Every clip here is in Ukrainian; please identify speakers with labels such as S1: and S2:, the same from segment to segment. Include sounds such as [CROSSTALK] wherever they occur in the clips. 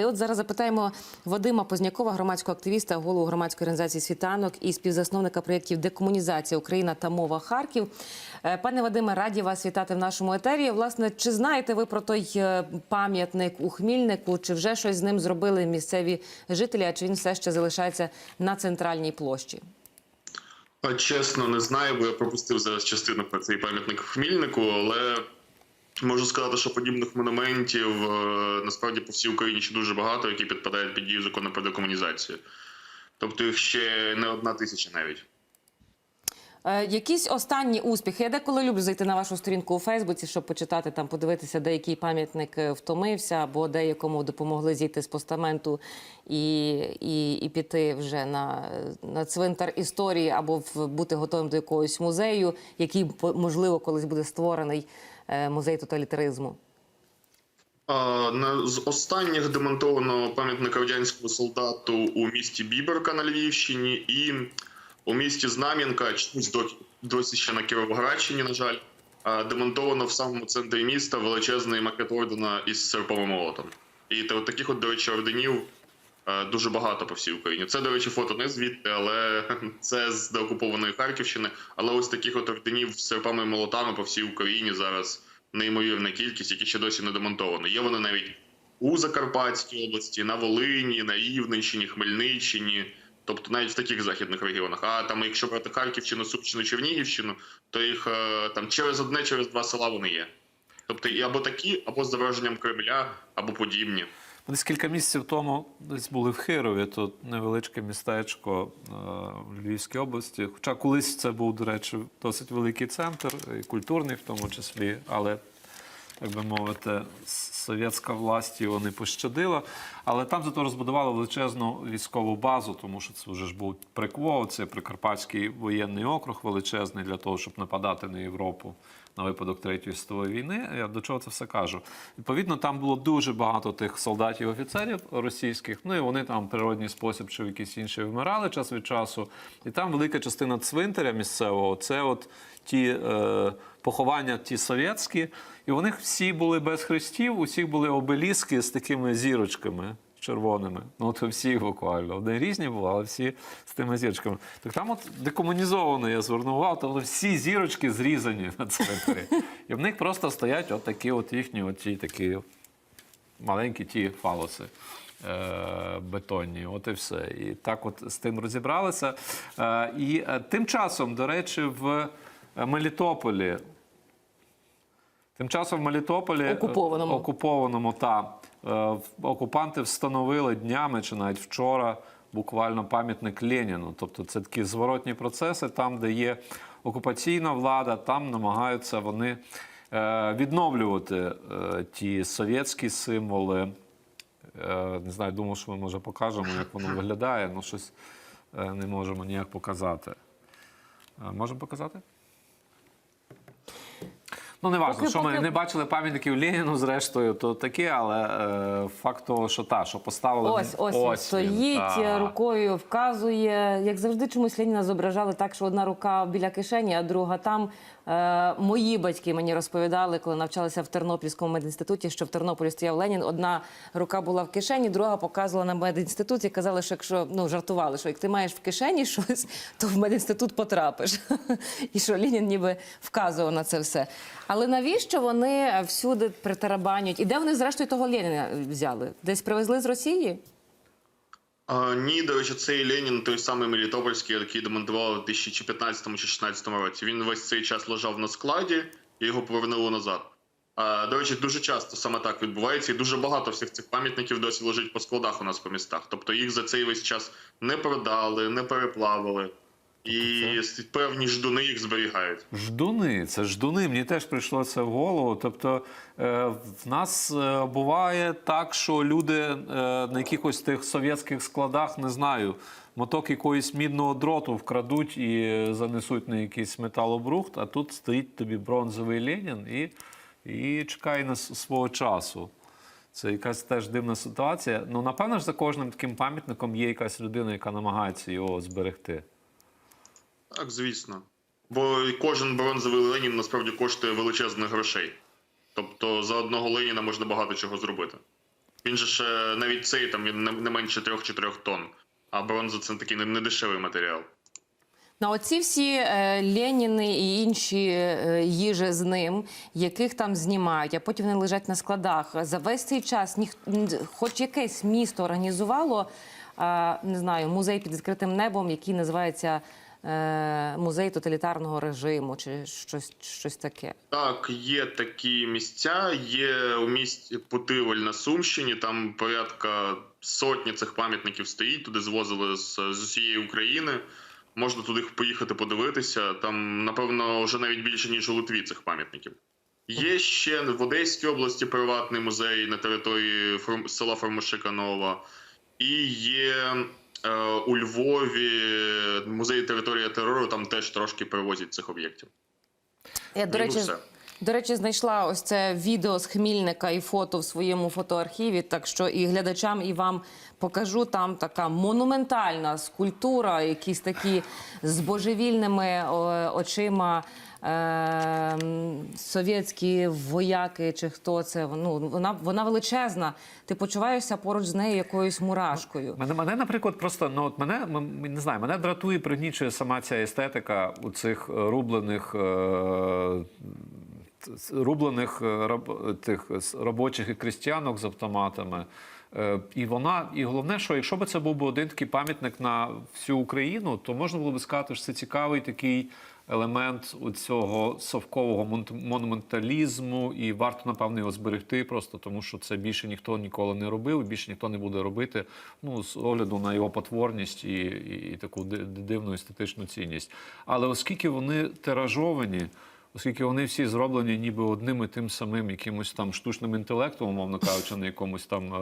S1: І от зараз запитаємо Вадима Познякова, громадського активіста, голову громадської організації Світанок і співзасновника проєктів Декомунізація Україна та мова Харків. Е, Пане Вадиме, раді вас вітати в нашому етері. Власне, чи знаєте ви про той е, пам'ятник у Хмільнику? Чи вже щось з ним зробили місцеві жителі? А чи він все ще залишається на центральній площі?
S2: Чесно, не знаю, бо я пропустив зараз частину про цей пам'ятник в Хмільнику, але можу сказати, що подібних монументів е, насправді по всій Україні ще дуже багато, які підпадають під дію закону про декомунізацію. Тобто їх ще не одна тисяча навіть.
S1: Е, Якісь останні успіхи. Я деколи люблю зайти на вашу сторінку у Фейсбуці, щоб почитати там, подивитися, де який пам'ятник е, втомився, або де якому допомогли зійти з постаменту і, і, і піти вже на, на цвинтар історії, або бути готовим до якогось музею, який можливо колись буде створений музей тоталітаризму.
S2: З останніх демонтовано пам'ятник радянському солдату у місті Біберка на Львівщині і у місті Знам'янка, чомусь досі ще на Кіровоградщині, на жаль, демонтовано в самому центрі міста величезний макет ордена із серпом і молотом. І та- таких, от, до речі, орденів е, дуже багато по всій Україні. Це, до речі, фото не звідти, але [LAUGHS] це з деокупованої Харківщини. Але ось таких от орденів з серпами і молотами по всій Україні зараз неймовірна кількість, які ще досі не демонтовані. Є вони навіть у Закарпатській області, на Волині, на Рівненщині, Хмельниччині, тобто навіть в таких західних регіонах. А там, якщо брати Харківщину, Сумщину, Чернігівщину, то їх е, там через одне, через два села вони є. Тобто і або такі, або з зображенням Кремля, або подібні.
S3: Десь кілька місяців тому десь були в Хирові, то невеличке містечко е, в Львівській області. Хоча колись це був, до речі, досить великий центр, і культурний в тому числі, але, як би мовити, совєтська власть його не пощадила. Але там зато розбудували величезну військову базу, тому що це вже ж був прикво, це Прикарпатський воєнний округ величезний для того, щоб нападати на Європу на випадок Третьої світової війни. Я до чого це все кажу? Відповідно, там було дуже багато тих солдатів офіцерів російських. Ну і вони там в природній спосіб чи в якийсь інший вмирали час від часу. І там велика частина цвинтаря місцевого це от ті е, поховання, ті совєтські, і у них всі були без хрестів, усіх були обеліски з такими зірочками. Червоними, ну то всі буквально. Вони різні були, але всі з тими зірочками. Так там от декомунізовано, я звернув увагу, тобто всі зірочки зрізані на цвинтарі. І в них просто стоять от такі от їхні от ті такі маленькі ті фалоси. е, Бетонні, от і все. І так, от з тим розібралися. Е, І е, тим часом, до речі, в Мелітополі Тим часом в Мелітополі
S1: Окупованому.
S3: окупованому та окупанти встановили днями чи навіть вчора буквально пам'ятник Леніну. Тобто це такі зворотні процеси, там, де є окупаційна влада, там намагаються вони е, відновлювати е, ті совєтські символи. Е, Не знаю, думав, що ми може покажемо, як воно виглядає, але щось е, не можемо ніяк показати. Е, Можемо показати? Ну, не важливо,
S1: Поки-
S3: що ми не бачили пам'ятників Леніну, зрештою, то таке, але е, факт того, що та, що поставили.
S1: Ось, ось,
S3: ось
S1: стоїть
S3: та.
S1: рукою, вказує. Як завжди, чомусь Леніна зображали так, що одна рука біля кишені, а друга там. Е, мої батьки мені розповідали, коли навчалися в Тернопільському медінституті, що в Тернополі стояв Ленін. Одна рука була в кишені, друга показувала на медінституті. Казали, що якщо ну жартували, що як ти маєш в кишені щось, то в медінститут потрапиш. [LAUGHS] І що Ленін ніби вказував на це все. Але навіщо вони всюди притарабанюють? І де вони зрештою того Леніна взяли? Десь привезли з Росії?
S2: Ні, до речі, цей Ленін, той самий Мелітопольський, який демонтували в 2015 чи 2016 році. Він весь цей час лежав на складі і його повернули назад. А, до речі, дуже часто саме так відбувається, і дуже багато всіх цих пам'ятників досі лежить по складах у нас по містах. Тобто їх за цей весь час не продали, не переплавили, і певні ждуни їх зберігають.
S3: Ждуни, це ждуни. Мені теж прийшло це в голову. Тобто е, в нас е, буває так, що люди е, на якихось тих совєтських складах, не знаю, моток якоїсь мідного дроту вкрадуть і занесуть на якийсь металобрухт, а тут стоїть тобі бронзовий Ленін і, і чекає на свого часу. Це якась теж дивна ситуація. Ну, напевно ж, за кожним таким пам'ятником є якась людина, яка намагається його зберегти.
S2: Так, звісно. Бо кожен бронзовий Ленін насправді коштує величезних грошей. Тобто за одного Леніна можна багато чого зробити. Він же ж е, навіть цей там він не, менше 3-4 тонн. А бронза це такий не- недешевий матеріал.
S1: На оці всі е, Леніни і інші е, їжі з ним, яких там знімають, а потім вони лежать на складах. За весь цей час ніх, хоч якесь місто організувало, е, не знаю, музей під відкритим небом, який називається музей тоталітарного режиму, чи щось, щось таке.
S2: Так, є такі місця. Є у місті Путиваль на Сумщині. Там порядка сотні цих пам'ятників стоїть. Туди звозили з, з усієї України. Можна туди поїхати подивитися. Там, напевно, вже навіть більше ніж у Литві цих пам'ятників. Є ще в Одеській області приватний музей на території села Формошиканова. І є е, у Львові музей територія терору. Там теж трошки перевозять цих об'єктів.
S1: Я, до
S2: Ну,
S1: речі,
S2: все.
S1: до речі, знайшла ось це відео з Хмільника і фото в своєму фотоархіві. Так що і глядачам, і вам покажу там така монументальна скульптура, якісь такі з божевільними очима. Е, совєтські вояки, чи хто це ну вона вона величезна. Ти почуваєшся поруч з нею якоюсь мурашкою.
S3: Мене, мене, наприклад, просто ну от мене не знаю, мене дратує, пригнічує сама ця естетика у цих е, рублених. Е- рублених е, раб, тих робочих і крістіянок з автоматами. Е, І вона, і головне, що якщо б це був би один такий пам'ятник на всю Україну, то можна було би сказати, що це цікавий такий елемент у цього совкового монументалізму, і варто, напевно, його зберегти, просто тому що це більше ніхто ніколи не робив, більше ніхто не буде робити. Ну, з огляду на його потворність і, і, і таку дивну естетичну цінність. Але оскільки вони тиражовані. Оскільки вони всі зроблені ніби одним і тим самим якимось там штучним інтелектом, умовно кажучи, на якомусь там е,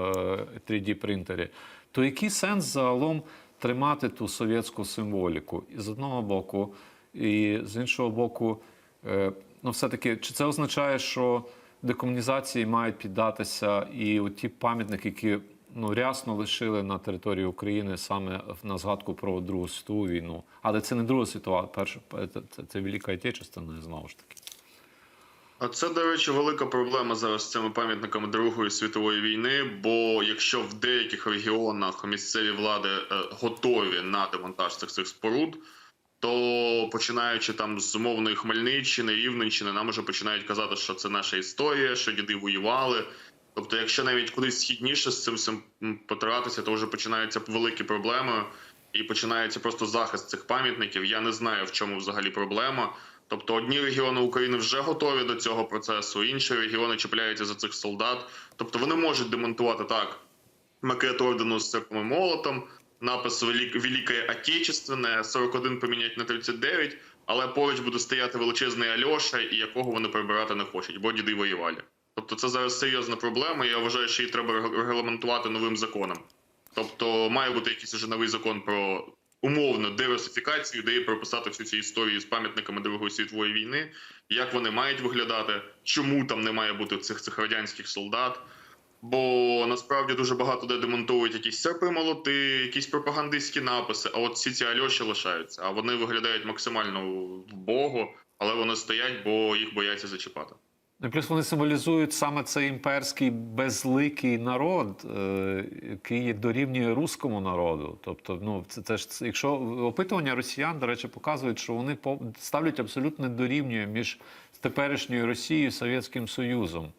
S3: 3D принтері, то який сенс загалом тримати ту совєтську символіку? І з одного боку, і з іншого боку, е, ну все-таки, чи це означає, що декомунізації мають піддатися і ті пам'ятники, які ну, рясно лишили на території України саме на згадку про Другу світову війну. Але це не Друга світова, перша це, це, Велика Отечественна, знову ж таки.
S2: А це, до речі, велика проблема зараз з цими пам'ятниками Другої світової війни. Бо якщо в деяких регіонах місцеві влади е, готові на демонтаж цих цих споруд, то починаючи там з умовної Хмельниччини, Рівненщини, нам вже починають казати, що це наша історія, що діди воювали. Тобто, якщо навіть кудись східніше з цим всім м, потиратися, то вже починаються великі проблеми і починається просто захист цих пам'ятників. Я не знаю, в чому взагалі проблема. Тобто одні регіони України вже готові до цього процесу, інші регіони чіпляються за цих солдат. Тобто вони можуть демонтувати так макет ордену з церквом молотом, напис «Велик- Великое Отечественне, 41 поміняти на 39, але поруч буде стояти величезний Альоша, і якого вони прибирати не хочуть, бо діди воювали. Тобто це зараз серйозна проблема. і Я вважаю, що її треба регламентувати новим законом. Тобто має бути якийсь уже новий закон про умовну диверсифікацію, де є прописати всю цю історію з пам'ятниками Другої світової війни, як вони мають виглядати, чому там не має бути цих цих радянських солдат. Бо насправді дуже багато де демонтують якісь серпи молоти, якісь пропагандистські написи. А от всі ці альоші лишаються. А вони виглядають максимально вбого, але вони стоять, бо їх бояться зачіпати.
S3: Ну, і плюс вони символізують саме цей імперський безликий народ, е, який дорівнює руському народу. Тобто, ну це, це ж якщо опитування росіян, до речі, показують, що вони ставлять абсолютно дорівнює між теперішньою Росією і Совєтським Союзом.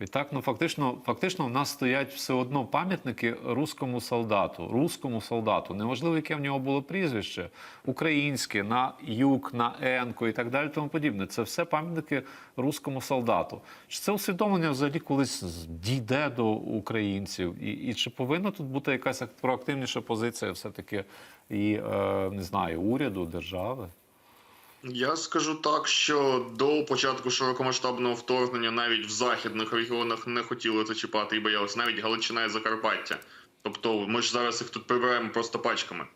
S3: Відтак, ну фактично, фактично, в нас стоять все одно пам'ятники руському солдату, руському солдату. Неважливо, яке в нього було прізвище, українське, на юг, на енко і так далі. Тому подібне. Це все пам'ятники руському солдату. Чи це усвідомлення взагалі колись дійде до українців? І, і чи повинна тут бути якась ак- проактивніша позиція, все-таки і е, не знаю, уряду, держави?
S2: Я скажу так, що до початку широкомасштабного вторгнення навіть в західних регіонах не хотіли це чіпати і боялися, навіть Галичина і Закарпаття. Тобто ми ж зараз їх тут прибираємо просто пачками.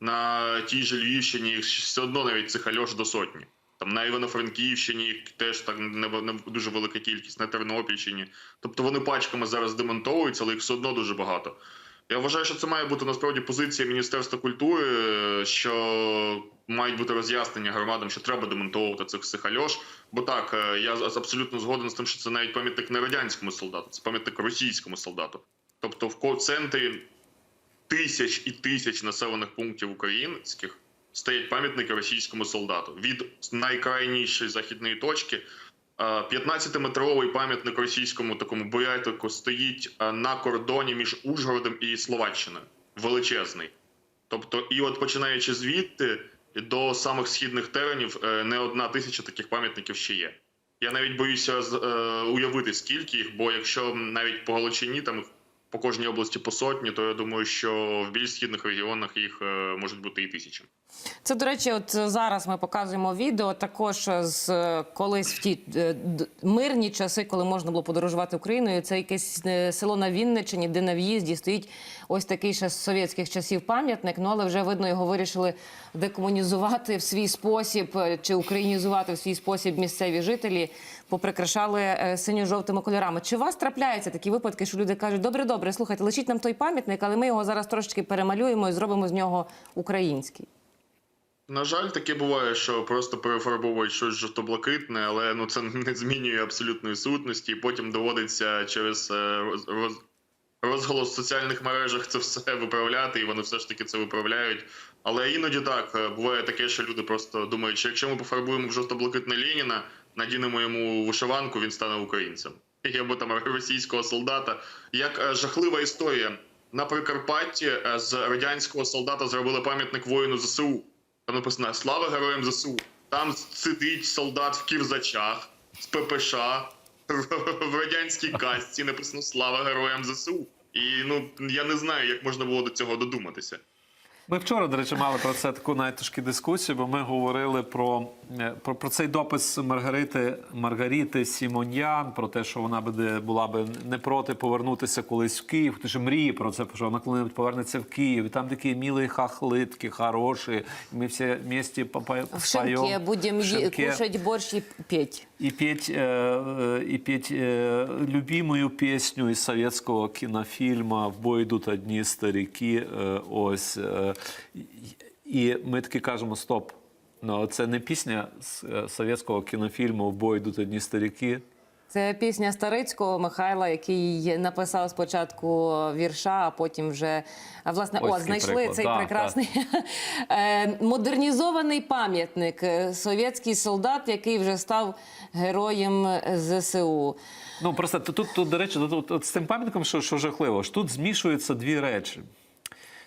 S2: На тій же Львівщині їх все одно навіть цих альош до сотні. Там на Івано-Франківщині їх теж так не, не дуже велика кількість, на Тернопільщині. Тобто вони пачками зараз демонтовуються, але їх все одно дуже багато. Я вважаю, що це має бути насправді позиція Міністерства культури, що мають бути роз'яснення громадам, що треба демонтовувати цих всіх альош. Бо так, е, я абсолютно згоден з тим, що це навіть пам'ятник не радянському солдату, це пам'ятник російському солдату. Тобто в центрі тисяч і тисяч населених пунктів українських стоять пам'ятники російському солдату. Від найкрайнішої західної точки 15-метровий пам'ятник російському такому боятику стоїть на кордоні між Ужгородом і Словаччиною. Величезний. Тобто, і от починаючи звідти до самих східних теренів, е, не одна тисяча таких пам'ятників ще є. Я навіть боюся е, уявити, скільки їх, бо якщо навіть по Галичині там по кожній області по сотні, то я думаю, що в більш східних регіонах їх е, можуть бути і тисячі.
S1: Це, до речі, от зараз ми показуємо відео також з е, колись в ті е, мирні часи, коли можна було подорожувати Україною. Це якесь е, село на Вінниччині, де на в'їзді стоїть ось такий ще з совєтських часів пам'ятник. Ну але вже видно, його вирішили декомунізувати в свій спосіб е, чи українізувати в свій спосіб місцеві жителі, поприкрашали е, синьо-жовтими кольорами. Чи у вас трапляються такі випадки, що люди кажуть, добре, добре, слухайте, лишіть нам той пам'ятник, але ми його зараз трошечки перемалюємо і зробимо з нього український.
S2: На жаль, таке буває, що просто перефарбовують щось жовто-блакитне, але ну це не змінює абсолютної сутності, і потім доводиться через е, роз- роз- розголос в соціальних мережах це все [LAUGHS] виправляти, і вони все ж таки це виправляють. Але іноді так е, буває таке, що люди просто думають, що якщо ми пофарбуємо в жовто-блакитне Леніна, надінемо йому вишиванку, він стане українцем. [LAUGHS] Або там російського солдата. Як е, жахлива історія. На Прикарпатті з радянського солдата зробили пам'ятник воїну ЗСУ. Там написано Слава героям ЗСУ. Там сидить солдат в кірзачах з ППШ в радянській касті. Написано Слава героям ЗСУ. І ну я не знаю, як можна було до цього додуматися.
S3: Ми вчора, до речі, мали про це таку навіть трошки дискусію, бо ми говорили про, е, про, про цей допис Маргарити, Маргарити Сімоньян, про те, що вона буде, була би не проти повернутися колись в Київ, хто ж мріє про це, що вона коли-небудь повернеться в Київ. І там такі милі хахлитки, хороші. І ми всі вместе попа-
S1: В шинке будем
S3: в
S1: е-
S3: шинке.
S1: кушать борщ и петь.
S3: и петь, э, э, и петь э, любимую песню из советского кинофільму «В бой йдуть одні старики». Е, ось. і- ми таки кажемо, стоп. Ну, це не пісня з е, совєтського кінофільму «В бой йдуть одні старики».
S1: Це пісня Старицького Михайла, який написав спочатку вірша, а потім вже власне
S3: Ось
S1: о, знайшли
S3: приклад.
S1: цей
S3: Да,
S1: прекрасний [LAUGHS] е, модернізований пам'ятник. е, Совєтський солдат, який вже став героєм ЗСУ.
S3: Ну, просто тут, тут, тут до речі, тут, от з цим пам'ятником, що, що жахливо, ж тут змішуються дві речі.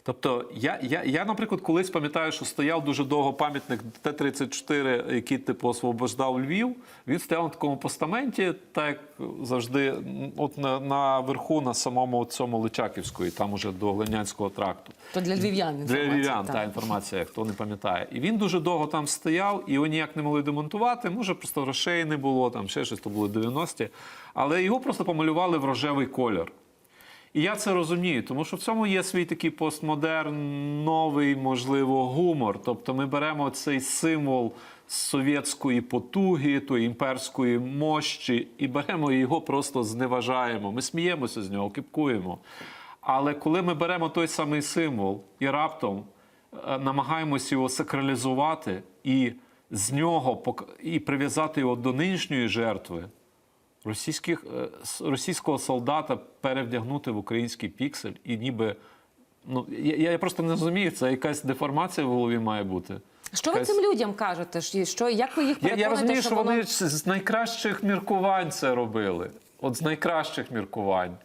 S3: Тобто, я, я, я, наприклад, колись пам'ятаю, що стояв дуже довго пам'ятник Т-34, який типу освобождав Львів. Він стояв на такому постаменті, так як завжди, от на, на верху, на самому цьому Личаківської, там уже до Глинянського тракту.
S1: То для львів'ян
S3: Для львів'ян та інформація, хто не пам'ятає. І він дуже довго там стояв, і його ніяк не могли демонтувати. Може, просто грошей не було, там ще щось, то були 90-ті. Але його просто помалювали в рожевий колір. І я це розумію, тому що в цьому є свій такий постмодерн, новий, можливо, гумор. Тобто ми беремо цей символ совєтської потуги, тої імперської мощі, і беремо його просто зневажаємо. Ми сміємося з нього, кипкуємо. Але коли ми беремо той самий символ і раптом е, намагаємося його сакралізувати і з нього і прив'язати його до нинішньої жертви, російських, е, російського солдата перевдягнути в український піксель і ніби. Ну, я, я просто не розумію, це якась деформація в голові має бути.
S1: Що ви цим людям кажете? Що- Що, як ви їх
S3: Я, я розумію, що
S1: воно-
S3: вони з найкращих міркувань це робили. От з найкращих міркувань.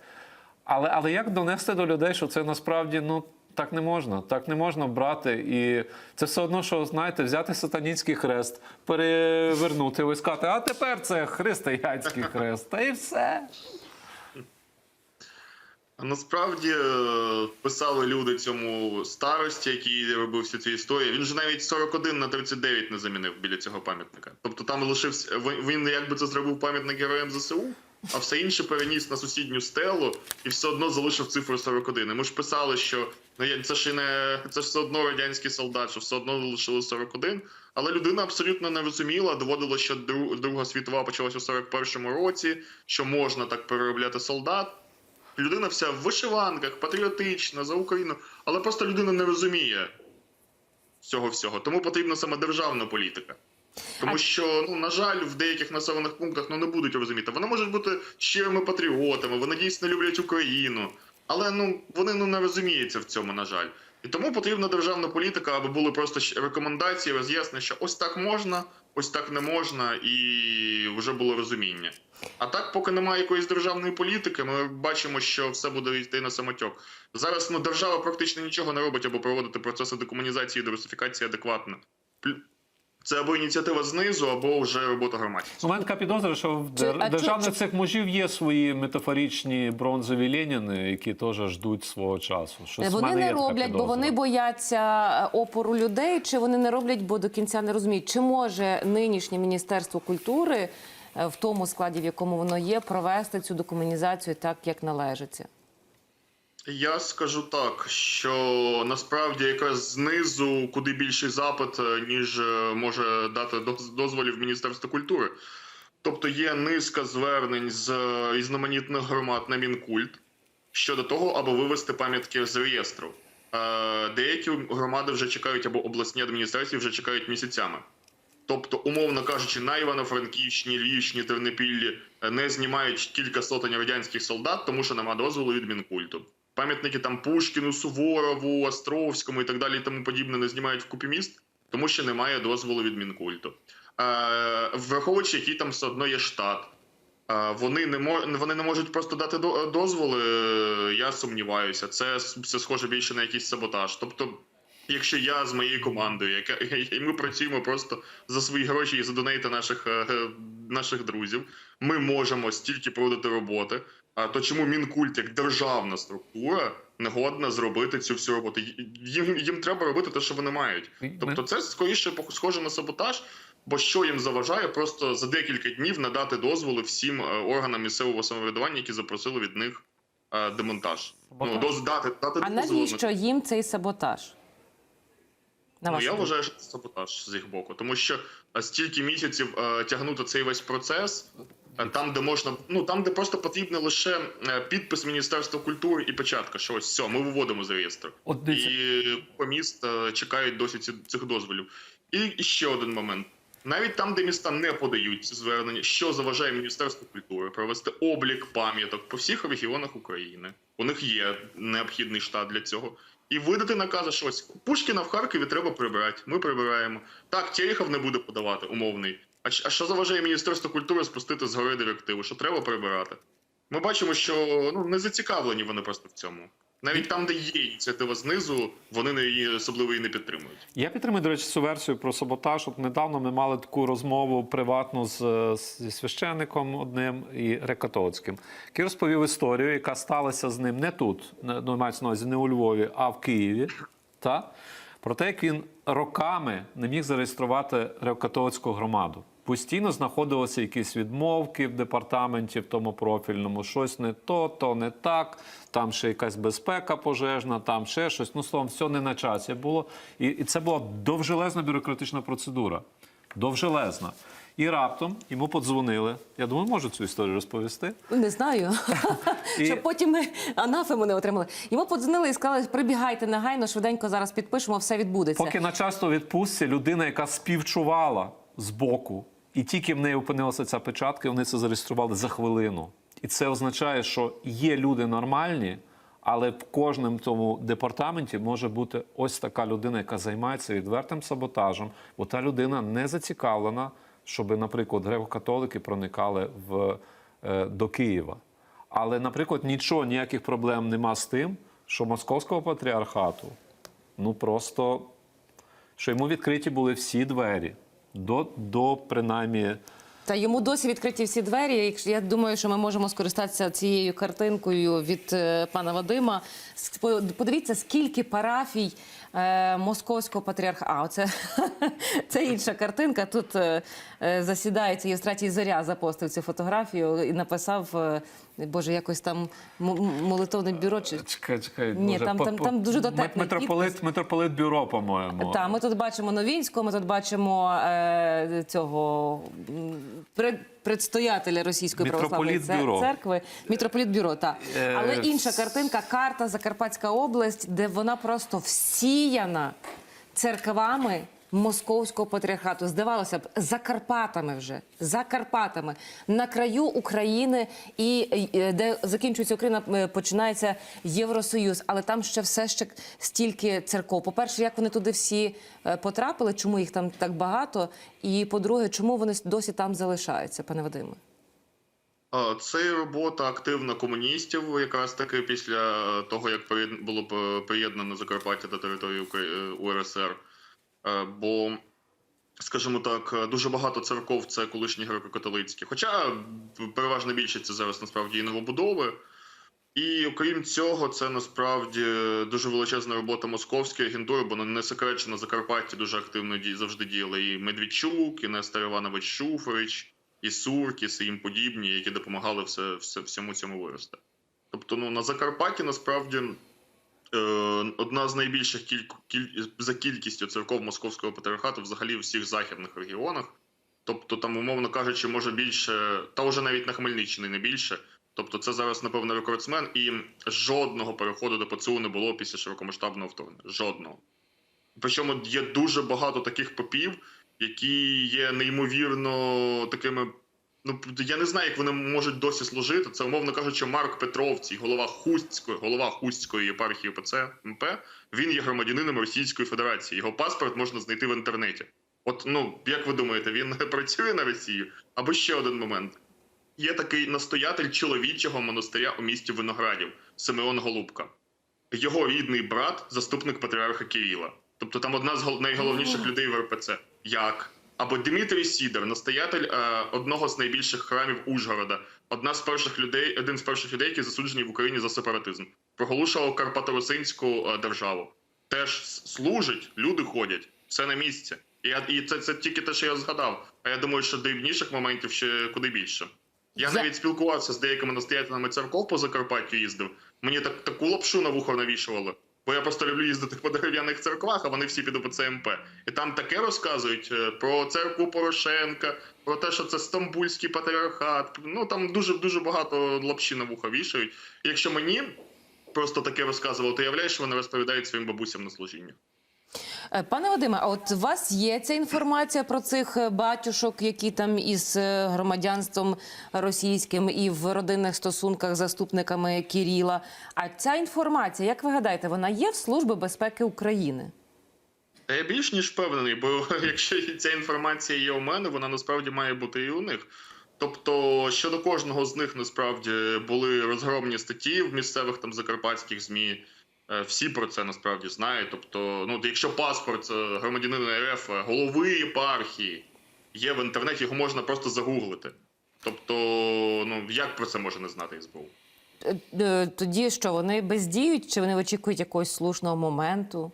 S3: Але, але як донести до людей, що це насправді ну, так не можна. Так не можна брати. І це все одно, що знаєте, взяти сатанінський хрест, перевернути його і сказати, а тепер це християнський хрест. Та і все.
S2: Насправді е, писали люди цьому старості, який робив всі ці історії. Він же навіть 41 на 39 не замінив біля цього пам'ятника. Тобто там лишився він- якби це зробив пам'ятник героям ЗСУ, а все інше переніс на сусідню стелу і все одно залишив цифру 41. І ми ж писали, що ну, це ж і не це ж все одно радянський солдат, що все одно залишили 41. Але людина абсолютно не розуміла. Доводило, що Дру- Друга світова почалася у 41-му році, що можна так переробляти солдат. Людина вся в вишиванках, патріотична за Україну, але просто людина не розуміє цього всього. Тому потрібна саме державна політика. Тому що, ну на жаль, в деяких населених пунктах ну не будуть розуміти. Вони можуть бути щирими патріотами, вони дійсно люблять Україну. Але ну вони ну не розуміються в цьому, на жаль. І тому потрібна державна політика, аби були просто рекомендації, роз'яснення, що ось так можна, ось так не можна, і вже було розуміння. А так, поки немає якоїсь державної політики, ми бачимо, що все буде йти на самотьок. Зараз ну держава практично нічого не робить, аби проводити процеси декомунізації і диверсифікації адекватно. Це або ініціатива знизу, або вже робота громадськості.
S3: У мене така підозра, що в державних
S1: чи-
S3: цих мужів є свої метафоричні бронзові Леніни, які теж ждуть свого часу. Щось
S1: Вони не роблять, бо вони бояться е, опору людей, чи вони не роблять, бо до кінця не розуміють, чи може нинішнє міністерство культури е, в тому складі, в якому воно є, провести цю декомунізацію так, як належиться.
S2: Я скажу так, що насправді якраз знизу куди більший запит, е, ніж е, може дати доз- дозволів Міністерство культури. Тобто є низка звернень з е, різноманітних громад на Мінкульт щодо того, аби вивести пам'ятки з реєстру. Е, Деякі громади вже чекають, або обласні адміністрації вже чекають місяцями. Тобто, умовно кажучи, на Івано-Франківщині, Львівщині, Тернопіллі е, не знімають кілька сотень радянських солдат, тому що нема дозволу від Мінкульту. Пам'ятники там Пушкіну, Суворову, Островському і так далі, і тому подібне не знімають в купі міст, тому що немає дозволу від Мінкульту. Е, враховуючи, який там все одно є штат. Е, Вони не мож, вони не можуть просто дати до- дозволи. е, Я сумніваюся. Це, це схоже більше на якийсь саботаж. Тобто, якщо я з моєю командою, яка [LAUGHS] і ми працюємо просто за свої гроші і за донейти наших, е, наших друзів, ми можемо стільки проводити роботи. А то чому Мінкульт як державна структура не годна зробити цю всю роботу? Їм, їм треба робити те, що вони мають. Тобто, це скоріше схоже на саботаж. Бо що їм заважає просто за декілька днів надати дозволи всім е, органам місцевого самоврядування, які запросили від них е, демонтаж. Ну,
S3: Саботаж.
S2: доз, дати, дати
S1: А
S2: дозволи.
S1: навіщо їм цей саботаж? На
S2: Ну, я
S1: думку?
S2: вважаю, що це саботаж з їх боку, тому що е, стільки місяців е, тягнути цей весь процес, там, де можна, ну там, де просто потрібно лише е, підпис Міністерства культури і печатка, що ось все, ми виводимо з реєстру.
S3: От дивіться,
S2: І по міст е, чекають досі ці- цих дозволів. І, і ще один момент. Навіть там, де міста не подають звернення, що заважає Міністерству культури провести облік пам'яток по всіх регіонах України. У них є необхідний штат для цього. І видати накази, що ось Пушкіна в Харкові треба прибирати. Ми прибираємо. Так, Терехов не буде подавати, умовний. А, що заважає Міністерство культури спустити згори директиву, що треба прибирати? Ми бачимо, що ну не зацікавлені вони просто в цьому. Навіть там, де є ініціатива знизу, вони не її особливо і не підтримують.
S3: Я підтримую, до речі, цю версію про саботаж. От недавно ми мали таку розмову приватну з, зі священником одним і греко-католицьким, який розповів історію, яка сталася з ним не тут, ну, мається на увазі не у Львові, а в Києві. Та? Про те, як він роками не міг зареєструвати греко-католицьку громаду. Постійно знаходилися якісь відмовки в департаменті, в тому профільному, щось не то, то не так, там ще якась безпека пожежна, там ще щось. Ну, словом, все не на часі було. І, і це була довжелезна бюрократична процедура. Довжелезна. І раптом йому подзвонили. Я думаю, можу цю історію розповісти.
S1: Не знаю. [LAUGHS]
S3: І-
S1: Щоб потім ми анафему не отримали. Йому подзвонили і сказали, прибігайте негайно, швиденько зараз підпишемо, все відбудеться.
S3: Поки на часто відпустці людина, яка співчувала з боку, і тільки в неї опинилася ця печатка, і вони це зареєстрували за хвилину. І це означає, що є люди нормальні, але в кожному тому департаменті може бути ось така людина, яка займається відвертим саботажем, бо та людина не зацікавлена, щоб, наприклад, греко-католики проникали в, е, до Києва. Але, наприклад, нічого, ніяких проблем нема з тим, що московського патріархату ну просто що йому відкриті були всі двері до, до принаймні.
S1: Та йому досі відкриті всі двері. Я думаю, що ми можемо скористатися цією картинкою від е, пана Вадима. Подивіться, скільки парафій е, московського патріарха. А, оце [LAUGHS] це інша картинка. Тут е, засідається Євстратій Зоря, запостив цю фотографію і написав, боже, якось там молитовне бюро. Чи...
S3: Чекай, чекай,
S1: Ні,
S3: Боже,
S1: там-
S3: по-
S1: там- там дуже дотепний
S3: мит- митрополит,
S1: підпис.
S3: митрополит бюро, по-моєму.
S1: Та ми тут бачимо Новінського, ми тут бачимо е, цього пред- предстоятеля Російської православної церкви. Мітрополітбюро, так.
S3: Е,
S1: Але інша картинка, карта Закарпатська область, де вона просто всіяна церквами Московського патріархату. Здавалося б, за Карпатами вже за Карпатами на краю України, і е, де закінчується Україна, е, починається Євросоюз. Але там ще все ще стільки церков. По перше, як вони туди всі е, потрапили? Чому їх там так багато? І по-друге, чому вони досі там залишаються, пане Вадиме?
S2: Це робота активна комуністів, якраз таки після того, як було приєднано Закарпаття до території УРСР. Е, Бо, скажімо так, е, дуже багато церков це колишні греко-католицькі. Хоча переважна більшість це зараз насправді і новобудови. І окрім цього, це насправді дуже величезна робота московської агентури, бо не секрет, що на Закарпатті дуже активно завжди діяли і Медведчук, і Нестор Іванович Шуфрич, і Суркіс, і їм подібні, які допомагали все, все, всьому цьому вирости. Тобто, ну на Закарпатті насправді е, одна з найбільших кіль, кіль, за кількістю церков московського патріархату взагалі в всіх західних регіонах. Тобто, там, умовно кажучи, може більше, та вже навіть на Хмельниччині не більше. Тобто, це зараз, напевно, рекордсмен, і жодного переходу до ПЦУ не було після широкомасштабного вторгнення. Жодного. Причому є дуже багато таких попів, які є неймовірно такими. Ну, я не знаю, як вони можуть досі служити. Це, умовно кажучи, Марк Петровцій, голова Хустської, голова Хустської єпархії ПЦ МП. Він є громадянином Російської Федерації. Його паспорт можна знайти в інтернеті. От, ну, як ви думаєте, він [LAUGHS] працює на Росію? Або ще один момент. Є такий настоятель чоловічого монастиря у місті Виноградів Симеон Голубка. Його рідний брат, заступник патріарха Кирила. Тобто там одна з гол- найголовніших людей в РПЦ. Як? Або Дмитрій Сідер, настоятель е, одного з найбільших храмів Ужгорода, одна з перших людей, один з перших людей, які засуджені в Україні за сепаратизм, проголошував Карпаторосинську е, державу. Теж служить, люди ходять, все на місці. І, я, і це, це тільки те, що я згадав. А я думаю, що дрібніших моментів ще куди більше. Я
S1: Я-
S2: навіть спілкувався з деякими настоятелями церков по Закарпаттю їздив. Мені так таку лапшу на вухо навішували. Бо я просто люблю їздити по дерев'яних церквах, а вони всі під ОПЦМП. І там таке розказують е, про церкву Порошенка, про те, що це стамбульський патріархат. Ну там дуже дуже багато лапші на вуха вішають. Якщо мені просто таке розказувало, то являєш, що вони розповідають своїм бабусям на служіння.
S1: Е, Пане Вадиме, а от у вас є ця інформація про цих е, батюшок, які там із е, громадянством російським і в родинних стосунках з заступниками Кіріла. А ця інформація, як ви гадаєте, вона є в Служби безпеки України?
S2: Я більш ніж впевнений, бо [LAUGHS] якщо ця інформація є у мене, вона насправді має бути і у них. Тобто щодо кожного з них насправді були розгромні статті в місцевих там закарпатських змі. Е, Всі про це насправді знають. Тобто, ну якщо паспорт е, громадянина РФ е, голови єпархії є в інтернеті, його можна просто загуглити. Тобто, ну як про це може не знати СБУ?
S1: Тоді що вони бездіють, чи вони очікують якогось слушного моменту?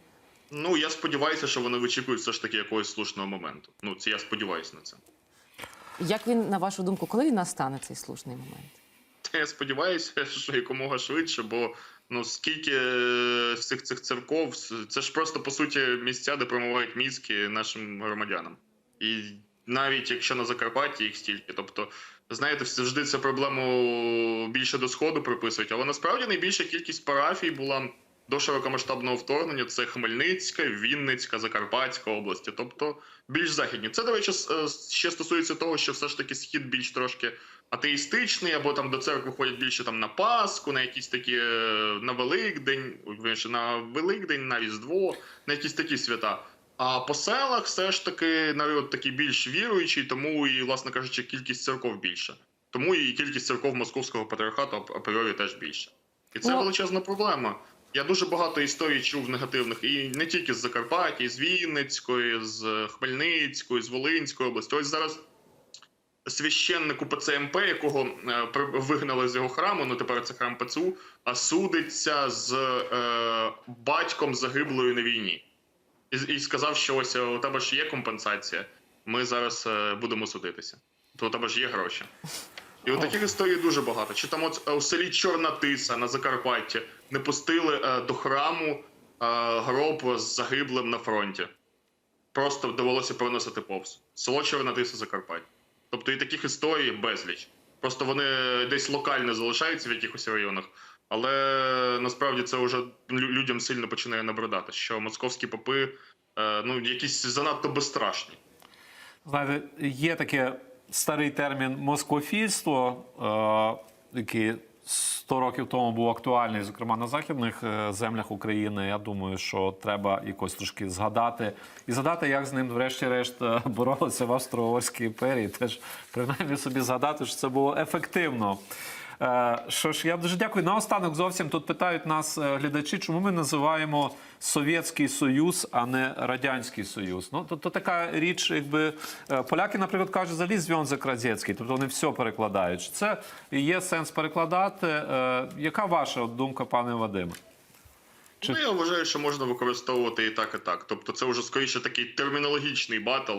S2: Ну я сподіваюся, що вони вичікують все ж таки якогось слушного моменту. Ну це я сподіваюся на це.
S1: Як він, на вашу думку, коли він настане цей слушний момент?
S2: Я сподіваюся, [LAUGHS] що якомога швидше, бо ну скільки е, всіх цих церков, це ж просто по суті місця, де промивають мізки нашим громадянам. І навіть якщо на Закарпатті їх стільки, тобто, знаєте, завжди цю проблему більше до сходу приписують, але насправді найбільша кількість парафій була до широкомасштабного вторгнення. Це Хмельницька, Вінницька, Закарпатська області, тобто більш західні. Це, до речі, е, ще стосується того, що все ж таки схід більш трошки атеїстичний, або там до церкви ходять більше там на Пасху, на якісь такі е, на Великдень, на Великдень, на Різдво, на якісь такі свята. А по селах все ж таки народ такий більш віруючий, тому і, власне кажучи, кількість церков більше. Тому і кількість церков московського патріархату ап- апріорі теж більше. І це
S1: Ну,
S2: величезна проблема. Я дуже багато історій чув негативних, і не тільки з Закарпаття, з Вінницької, з Хмельницької, з Волинської області. Ось зараз священнику ПЦМП, якого е, вигнали з його храму, ну тепер це храм ПЦУ, а судиться з е, батьком загиблої на війні. І, і сказав, що ось е, у тебе ж є компенсація, ми зараз е, будемо судитися. То у тебе ж є гроші. І от таких історій дуже багато. Чи там от е, у селі Чорна Тиса на Закарпатті не пустили е, до храму е, гроб з загиблим на фронті. Просто довелося переносити повз. Село Чорна Тиса Закарпаття. Тобто і таких історій безліч. Просто вони десь локально залишаються в якихось районах, але насправді це вже людям сильно починає набридати, що московські попи е, ну, якісь занадто безстрашні.
S3: Знаєте, є таке старий термін москофільство, е, який 100 років тому був актуальний, зокрема на західних е, землях України. Я думаю, що треба якось трошки згадати і згадати, як з ним, врешті-решт, е, боролися в Австро-Угорській імперії. Теж принаймні собі згадати, що це було ефективно. Е, Що ж, я дуже дякую. Наостанок зовсім тут питають нас е, глядачі, чому ми називаємо Совєтський Союз, а не Радянський Союз. Ну, то, то така річ, якби е, поляки, наприклад, кажуть, взагалі зв'язок радянський, тобто вони все перекладають. Це є сенс перекладати. Яка ваша думка, пане Вадиме? Чи-
S2: Ну, я вважаю, що можна використовувати і так, і так. Тобто, це вже скоріше такий термінологічний батл.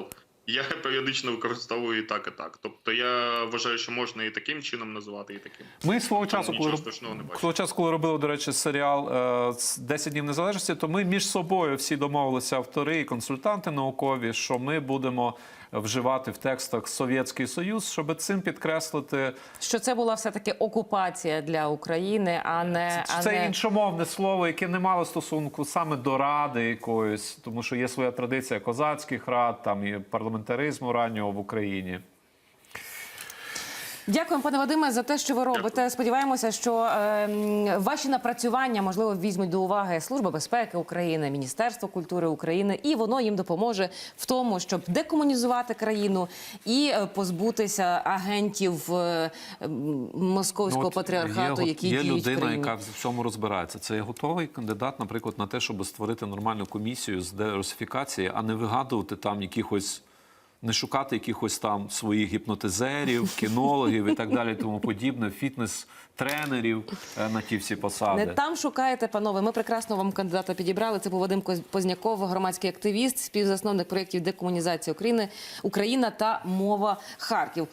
S2: Я періодично використовую і так, і так. Тобто я вважаю, що можна і таким чином називати, і таким.
S3: Ми свого часу,
S2: Нічого
S3: коли, свого часу, коли робили, до речі, серіал е, з 10 днів незалежності, то ми між собою всі домовилися автори і консультанти наукові, що ми будемо вживати в текстах Совєтський Союз, щоб цим підкреслити
S1: Що це була все-таки окупація для України, а не, а
S3: це
S1: не...
S3: іншомовне слово, яке не мало стосунку саме до ради якоїсь, тому що є своя традиція козацьких рад, там і парламентаризму раннього в Україні.
S1: Дякуємо, пане Вадиме, за те, що ви робите. Сподіваємося, що ем, ваші напрацювання можливо візьмуть до уваги Служба безпеки України, Міністерство культури України, і воно їм допоможе в тому, щоб декомунізувати країну і е, позбутися агентів е, московського
S3: Ну, от
S1: патріархату,
S3: є,
S1: які
S3: є
S1: діють в
S3: людина,
S1: країні.
S3: яка в цьому розбирається. Це є готовий кандидат, наприклад, на те, щоб створити нормальну комісію з дерусифікації, а не вигадувати там якихось. Не шукати якихось там своїх гіпнотизерів, [LAUGHS] кінологів і так далі, тому подібне, фітнес-тренерів е, на ті всі посади.
S1: Не там шукаєте, панове. Ми прекрасно вам кандидата підібрали. Це був Вадим Позняков, громадський активіст, співзасновник проєктів декомунізації України, Україна та мова Харків.